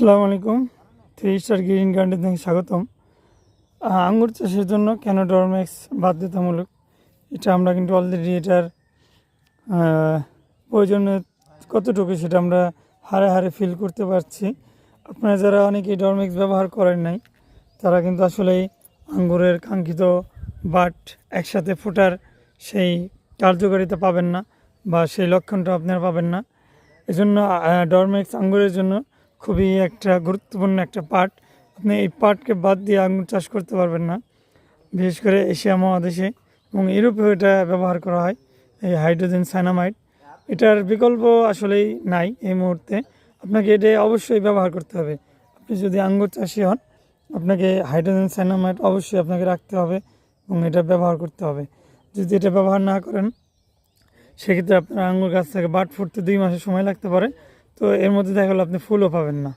আসসালামু আলাইকুম। Three star green garden থেকে স্বাগতম। আহ, আঙ্গুর চাষের জন্য কেন ডরম্যাক্স বাধ্যতামূলক? এটা আমরা কিন্তু অলরেডি এটার আহ, প্রয়োজনীয় কতটুকু সেটা আমরা হারে হারে ফিল করতে পারছি। আপনারা যারা অনেকেই ডরম্যাক্স ব্যবহার করেন নাই তারা কিন্তু আসলে আঙ্গুরের কাঙ্ক্ষিত বাট একসাথে ফোটার সেই কার্যকারিতা পাবেন না বা সেই লক্ষণটা আপনারা পাবেন না। এজন্য ডরমেক্স আঙ্গুরের জন্য খুবই একটা গুরুত্বপূর্ণ একটা পার্ট আপনি এই পার্টকে বাদ দিয়ে আঙ্গুর চাষ করতে পারবেন না। বিশেষ করে এশিয়া মহাদেশে এবং ইউরোপেও এটা ব্যবহার করা হয়, এই হাইড্রোজেন সাইনামাইড। এটার বিকল্প আসলেই নাই এই মুহূর্তে। আপনাকে এটা অবশ্যই ব্যবহার করতে হবে। আপনি যদি আঙ্গুর চাষি হন, আপনাকে হাইড্রোজেন সাইনামাইড অবশ্যই আপনাকে রাখতে হবে এবং এটা ব্যবহার করতে হবে। যদি এটা ব্যবহার না করেন, সেক্ষেত্রে আপনার আঙ্গুর গাছ থেকে বাট ফুটতে দুই মাসের সময় লাগতে পারে। তো এর মধ্যে দেখা গেলো আপনি ফুলও পাবেন না।